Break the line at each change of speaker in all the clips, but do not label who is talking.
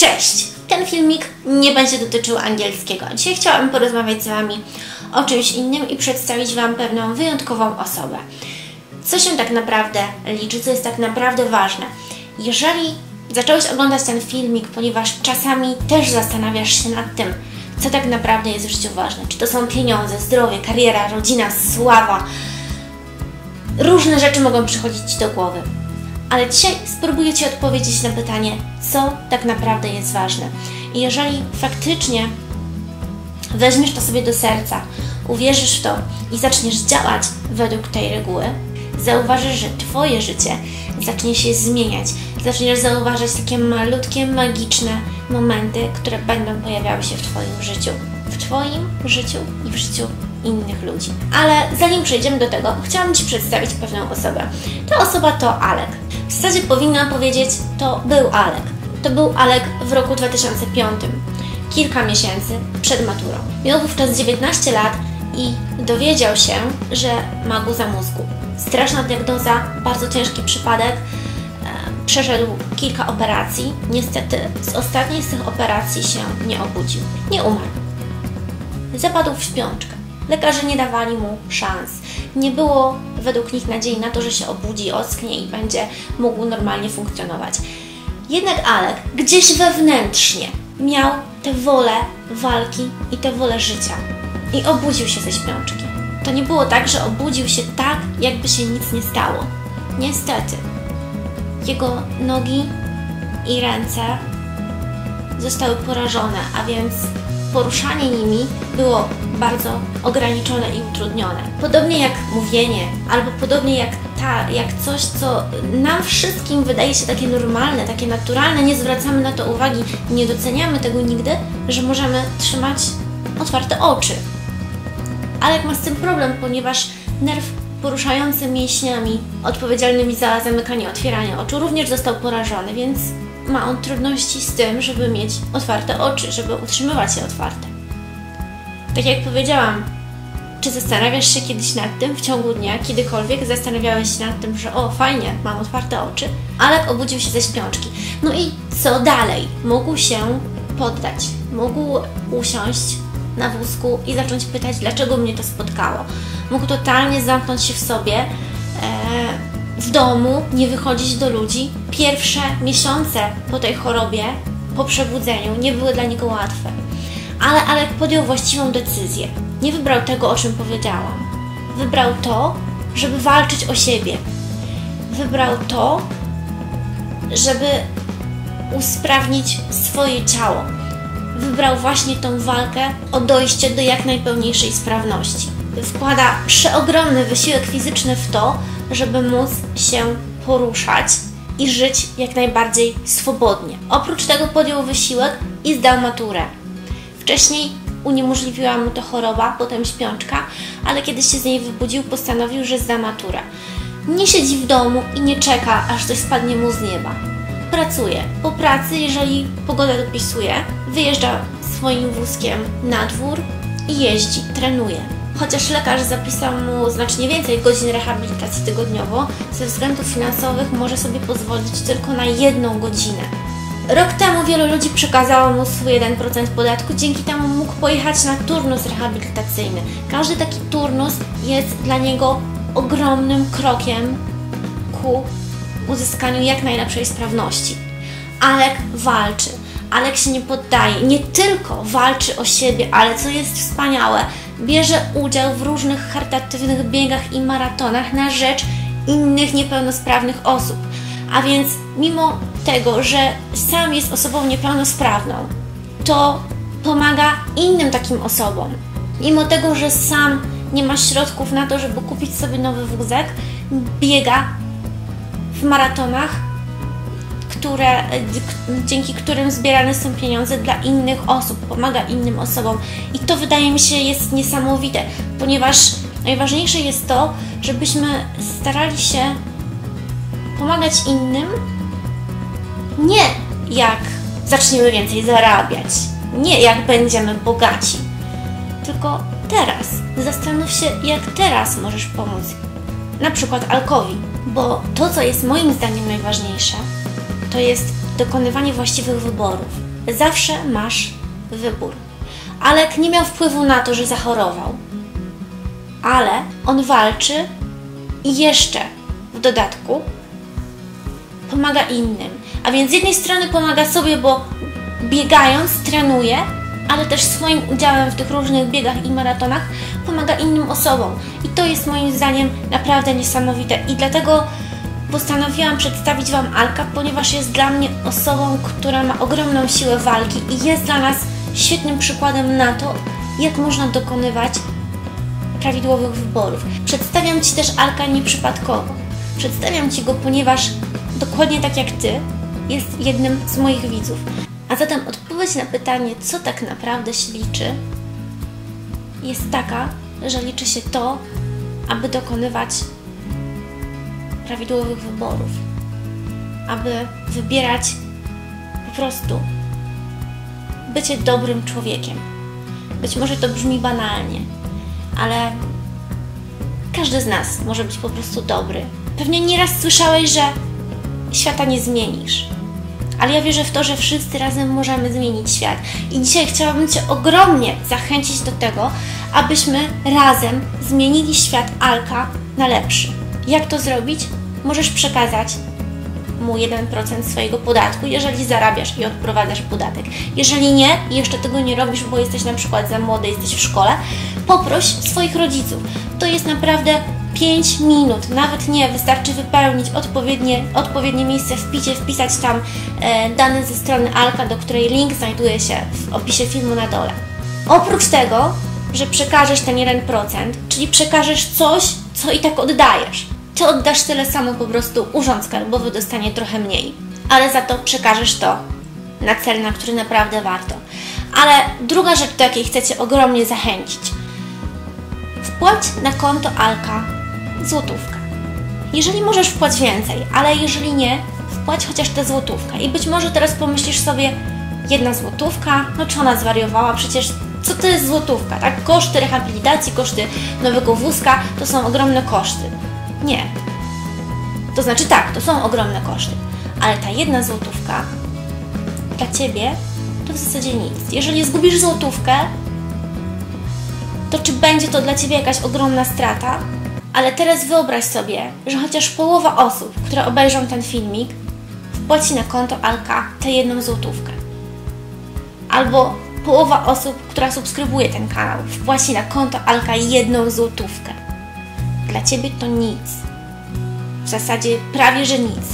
Cześć! Ten filmik nie będzie dotyczył angielskiego. Dzisiaj chciałabym porozmawiać z Wami o czymś innym i przedstawić Wam pewną wyjątkową osobę. Co się tak naprawdę liczy, co jest tak naprawdę ważne. Jeżeli zacząłeś oglądać ten filmik, ponieważ czasami też zastanawiasz się nad tym, co tak naprawdę jest w życiu ważne. Czy to są pieniądze, zdrowie, kariera, rodzina, sława. Różne rzeczy mogą przychodzić Ci do głowy. Ale dzisiaj spróbuję Ci odpowiedzieć na pytanie, co tak naprawdę jest ważne. I jeżeli faktycznie weźmiesz to sobie do serca, uwierzysz w to i zaczniesz działać według tej reguły, zauważysz, że Twoje życie zacznie się zmieniać. Zaczniesz zauważać takie malutkie, magiczne momenty, które będą pojawiały się w Twoim życiu. W Twoim życiu i w życiu innych ludzi. Ale zanim przejdziemy do tego, chciałam Ci przedstawić pewną osobę. Ta osoba to Alek. W zasadzie powinnam powiedzieć, to był Alek. To był Alek w roku 2005, kilka miesięcy przed maturą. Miał wówczas 19 lat i dowiedział się, że ma guza mózgu. Straszna diagnoza, bardzo ciężki przypadek. E, przeszedł kilka operacji. Niestety z ostatniej z tych operacji się nie obudził. Nie umarł. Zapadł w śpiączkę. Lekarze nie dawali mu szans. Nie było według nich nadziei na to, że się obudzi, ocknie i będzie mógł normalnie funkcjonować. Jednak Alek gdzieś wewnętrznie miał tę wolę walki i tę wolę życia. I obudził się ze śpiączki. To nie było tak, że obudził się tak, jakby się nic nie stało. Niestety. Jego nogi i ręce zostały porażone, a więc poruszanie nimi było bardzo ograniczone i utrudnione. Podobnie jak mówienie, albo podobnie jak ta, jak coś, co nam wszystkim wydaje się takie normalne, takie naturalne, nie zwracamy na to uwagi, nie doceniamy tego nigdy, że możemy trzymać otwarte oczy. Ale jak ma z tym problem, ponieważ nerw poruszający mięśniami odpowiedzialnymi za zamykanie, otwieranie oczu również został porażony, więc ma on trudności z tym, żeby mieć otwarte oczy, żeby utrzymywać je otwarte. Tak jak powiedziałam, czy zastanawiasz się kiedyś nad tym w ciągu dnia, kiedykolwiek zastanawiałeś się nad tym, że o fajnie, mam otwarte oczy, ale obudził się ze śpiączki. No i co dalej? Mógł się poddać, mógł usiąść na wózku i zacząć pytać, dlaczego mnie to spotkało. Mógł totalnie zamknąć się w sobie, e, w domu, nie wychodzić do ludzi. Pierwsze miesiące po tej chorobie, po przebudzeniu, nie były dla niego łatwe. Ale Alek podjął właściwą decyzję. Nie wybrał tego, o czym powiedziałam. Wybrał to, żeby walczyć o siebie. Wybrał to, żeby usprawnić swoje ciało. Wybrał właśnie tą walkę o dojście do jak najpełniejszej sprawności. Wkłada przeogromny wysiłek fizyczny w to, żeby móc się poruszać i żyć jak najbardziej swobodnie. Oprócz tego podjął wysiłek i zdał maturę. Wcześniej uniemożliwiła mu to choroba, potem śpiączka, ale kiedy się z niej wybudził, postanowił, że zda maturę. Nie siedzi w domu i nie czeka, aż coś spadnie mu z nieba. Pracuje. Po pracy, jeżeli pogoda dopisuje, wyjeżdża swoim wózkiem na dwór i jeździ, trenuje. Chociaż lekarz zapisał mu znacznie więcej godzin rehabilitacji tygodniowo, ze względów finansowych może sobie pozwolić tylko na jedną godzinę. Rok temu wielu ludzi przekazało mu swój 1% podatku, dzięki temu mógł pojechać na turnus rehabilitacyjny. Każdy taki turnus jest dla niego ogromnym krokiem ku uzyskaniu jak najlepszej sprawności. Alek walczy. Alek się nie poddaje. Nie tylko walczy o siebie, ale co jest wspaniałe, bierze udział w różnych charytatywnych biegach i maratonach na rzecz innych niepełnosprawnych osób. A więc mimo tego, że sam jest osobą niepełnosprawną, to pomaga innym takim osobom. Mimo tego, że sam nie ma środków na to, żeby kupić sobie nowy wózek, biega w maratonach, które, dzięki którym zbierane są pieniądze dla innych osób, pomaga innym osobom. I to wydaje mi się jest niesamowite, ponieważ najważniejsze jest to, żebyśmy starali się pomagać innym, nie jak zaczniemy więcej zarabiać, nie jak będziemy bogaci, tylko teraz. Zastanów się, jak teraz możesz pomóc na przykład Alkowi, bo to, co jest moim zdaniem najważniejsze, to jest dokonywanie właściwych wyborów. zawsze masz wybór. Alek nie miał wpływu na to, że zachorował, ale on walczy i jeszcze w dodatku pomaga innym. A więc z jednej strony pomaga sobie, bo biegając trenuje, ale też swoim udziałem w tych różnych biegach i maratonach pomaga innym osobom. I to jest moim zdaniem naprawdę niesamowite. I dlatego postanowiłam przedstawić Wam Alka, ponieważ jest dla mnie osobą, która ma ogromną siłę walki i jest dla nas świetnym przykładem na to, jak można dokonywać prawidłowych wyborów. Przedstawiam Ci też Alka nieprzypadkowo. Przedstawiam Ci go, ponieważ dokładnie tak jak Ty, jest jednym z moich widzów. A zatem odpowiedź na pytanie, co tak naprawdę się liczy, jest taka, że liczy się to, aby dokonywać prawidłowych wyborów, aby wybierać po prostu bycie dobrym człowiekiem. Być może to brzmi banalnie, ale każdy z nas może być po prostu dobry. Pewnie nieraz słyszałeś, że świata nie zmienisz. Ale ja wierzę w to, że wszyscy razem możemy zmienić świat. I dzisiaj chciałabym Cię ogromnie zachęcić do tego, abyśmy razem zmienili świat Alka na lepszy. Jak to zrobić? Możesz przekazać mu 1% swojego podatku, jeżeli zarabiasz i odprowadzasz podatek. Jeżeli nie, i jeszcze tego nie robisz, bo jesteś na przykład za młody, jesteś w szkole, poproś swoich rodziców. To jest naprawdę 5 minut, nawet nie, wystarczy wypełnić odpowiednie, odpowiednie miejsce w picie, wpisać tam e, dane ze strony Alka, do której link znajduje się w opisie filmu na dole. Oprócz tego, że przekażesz ten 1%, czyli przekażesz coś, co i tak oddajesz. Ty oddasz tyle samo po prostu, urząd skarbowy dostanie trochę mniej, ale za to przekażesz to na cel, na który naprawdę warto. Ale druga rzecz, do jakiej chcecie ogromnie zachęcić. Wpłać na konto Alka złotówkę. Jeżeli możesz wpłać więcej, ale jeżeli nie, wpłać chociaż tę złotówkę. I być może teraz pomyślisz sobie, jedna złotówka, no czy ona zwariowała, przecież co to jest złotówka, tak? Koszty rehabilitacji, koszty nowego wózka to są ogromne koszty. Nie. To znaczy tak, to są ogromne koszty, ale ta jedna złotówka dla Ciebie to w zasadzie nic. Jeżeli zgubisz złotówkę, to czy będzie to dla Ciebie jakaś ogromna strata? Ale teraz wyobraź sobie, że chociaż połowa osób, które obejrzą ten filmik, wpłaci na konto Alka tę jedną złotówkę. Albo połowa osób, która subskrybuje ten kanał, wpłaci na konto Alka jedną złotówkę. Dla Ciebie to nic. W zasadzie prawie, że nic.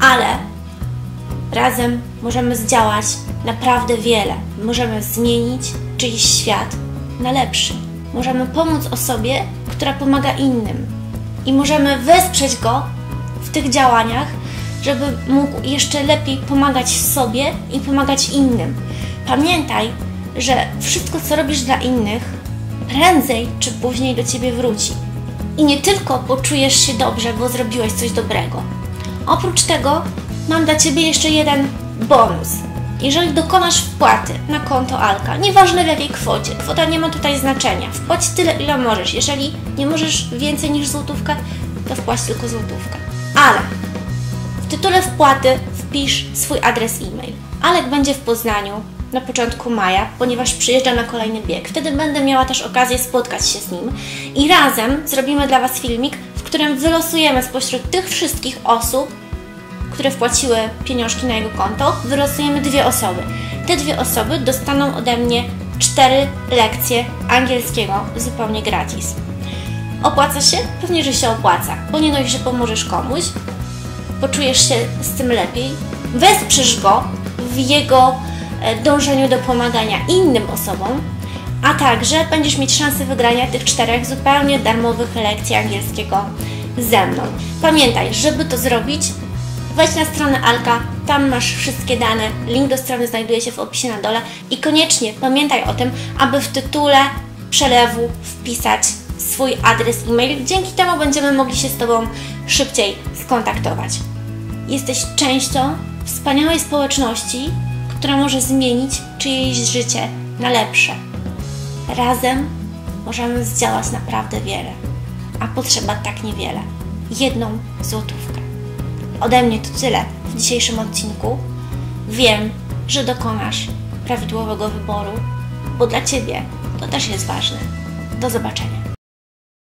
Ale razem możemy zdziałać naprawdę wiele. Możemy zmienić czyjś świat na lepszy. Możemy pomóc osobie, która pomaga innym. I możemy wesprzeć go w tych działaniach, żeby mógł jeszcze lepiej pomagać sobie i pomagać innym. Pamiętaj, że wszystko, co robisz dla innych, prędzej czy później do ciebie wróci. I nie tylko poczujesz się dobrze, bo zrobiłeś coś dobrego. Oprócz tego mam dla ciebie jeszcze jeden bonus. Jeżeli dokonasz wpłaty na konto Alka, nieważne w jakiej kwocie, kwota nie ma tutaj znaczenia, wpłać tyle, ile możesz. Jeżeli nie możesz więcej niż złotówkę, to wpłać tylko złotówkę. Ale w tytule wpłaty wpisz swój adres e-mail. Alek będzie w Poznaniu na początku maja, ponieważ przyjeżdża na kolejny bieg. Wtedy będę miała też okazję spotkać się z nim i razem zrobimy dla Was filmik, w którym wylosujemy spośród tych wszystkich osób, które wpłaciły pieniążki na jego konto, wylosujemy dwie osoby. Te dwie osoby dostaną ode mnie cztery lekcje angielskiego zupełnie gratis. Opłaca się? Pewnie, że się opłaca, bo nie dość, że pomożesz komuś, poczujesz się z tym lepiej, wesprzesz go w jego dążeniu do pomagania innym osobom, a także będziesz mieć szansę wygrania tych czterech zupełnie darmowych lekcji angielskiego ze mną. Pamiętaj, żeby to zrobić, wejdź na stronę Alka, tam masz wszystkie dane, link do strony znajduje się w opisie na dole i koniecznie pamiętaj o tym, aby w tytule przelewu wpisać swój adres e-mail. Dzięki temu będziemy mogli się z Tobą szybciej skontaktować. Jesteś częścią wspaniałej społeczności, która może zmienić czyjeś życie na lepsze. Razem możemy zdziałać naprawdę wiele, a potrzeba tak niewiele jedną złotówkę. Ode mnie to tyle w dzisiejszym odcinku. Wiem, że dokonasz prawidłowego wyboru, bo dla Ciebie to też jest ważne. Do zobaczenia.